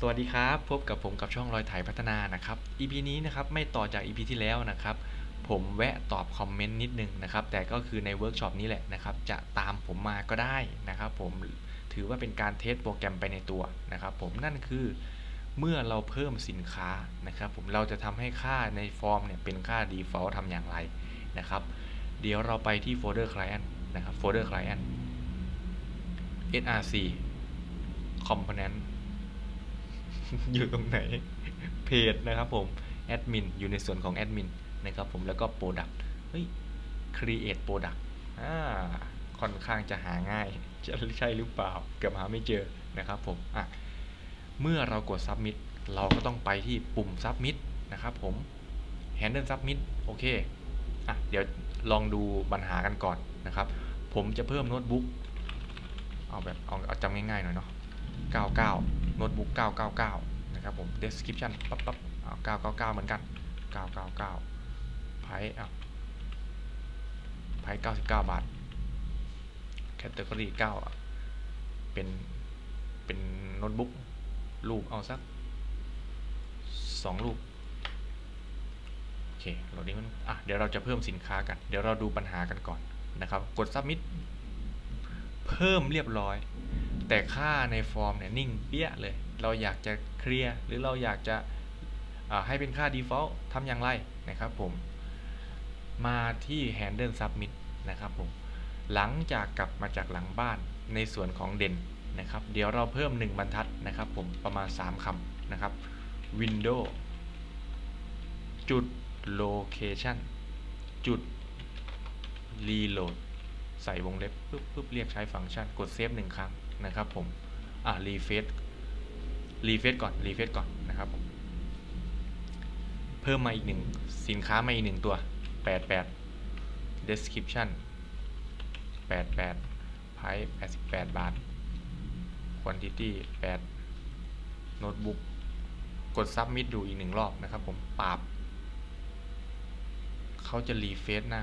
สวัสดีครับ พบกับผมกับช่องรอยไถพัฒนานะครับ EP นี้นะครับไม่ต่อจาก EP ที่แล้วนะครับ ผมแวะตอบคอมเมนต์นิดนึงนะครับ แต่ก็คือในเวิร์กช็อปนี้แหละนะครับ จะตามผมมาก็ได้นะครับ ผมถือว่าเป็นการเทสโปรแกรมไปในตัวนะครับ ผมนั่นคือเมื่อเราเพิ่มสินค้านะครับ ผมเราจะทำให้ค่าในฟอร์มเนี่ยเป็นค่า default ทำอย่างไรนะครับ เดี๋ยวเราไปที่โฟลเดอร์ client นะครับโฟลเดอร์ client src component อยู่ตรงไหนเพจนะครับผมแอดมินอยู่ในส่วนของแอดมินนะครับผมแล้วก็ Product เฮ้ย Create Product อ่าค่อนข้างจะหาง่ายจะใช่หรือเปล่า เกือบหาไม่เจอนะครับผมอะเมื่อเรากด Submit เราก็ต้องไปที่ปุ่ม Submit นะครับผม Handle Submit โอเคอะเดี๋ยวลองดูปัญหากันก่อนนะครับ ผมจะเพิ่มโน้ตบุ๊กเอาแบบเอาเอาจำง่ายๆหน่อยเนาะ99 โน้ตบุ๊ก 999 นะครับผม description ปั๊บปั๊บเอา999 เหมือนกัน 999 ไพ่อะไพ่99 บาท category 9อะเป็น เป็นโน้ตบุ๊กรูปเอาสัก 2 รูปโอเคเรานี้มันอะเดี๋ยวเราจะเพิ่มสินค้ากัน เดี๋ยวเราดูปัญหากันก่อนนะครับ กด submit เพิ่มเรียบร้อย แต่ค่าในฟอร์มเนี่ยนิ่งเปี้ยเลย เราอยากจะเคลียร์หรือเราอยากจะให้เป็นค่า default ทำอย่างไรนะครับผม มาที่ handle submit นะครับผม หลังจากกลับมาจากหลังบ้านในส่วนของเด่นนะครับ เดี๋ยวเราเพิ่ม 1 บรรทัดนะครับผมประมาณ 3คำนะครับ window จุด location จุด reload ใส่วงเล็บปุ๊บปุ๊บเรียกใช้ฟังก์ชันกดเซฟหนึ่งครั้ง นะครับผม อ่ารีเฟซรีเฟซก่อนรีเฟซก่อนนะครับผมเพิ่มมาอีกหนึ่งสินค้ามาอีกหนึ่งตัว 88 description 88 price 88 บาท quantity 8 notebook กด submit ดูอีกหนึ่งรอบนะครับผมปราบเขาจะรีเฟซหน้า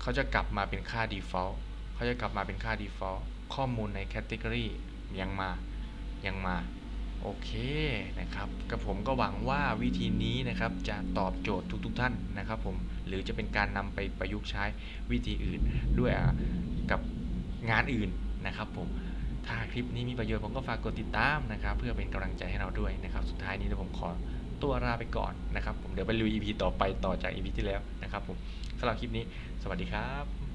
เขาจะกลับมาเป็นค่า default เขาจะกลับมาเป็นค่า default ข้อมูลใน category ยังมายังมา โอเคนะครับกับผมก็หวังว่าวิธีนี้นะครับจะตอบโจทย์ทุกๆทท่านนะครับผมหรือจะเป็นการนำไปประยุกต์ใช้วิธีอื่นด้วยกับงานอื่นนะครับผมถ้าคลิปนี้มีประโยชน์ผมก็ฝากกดติดตามนะครับ เพื่อเป็นกำลังใจให้เราด้วยนะครับ สุดท้ายนี้เดี๋ยวผมขอตัวลาไปก่อนนะครับ ผมเดี๋ยวไปลุย EP ต่อไปต่อจาก EP ที่แล้วนะครับผมสำหรับคลิปนี้ สวัสดีครับ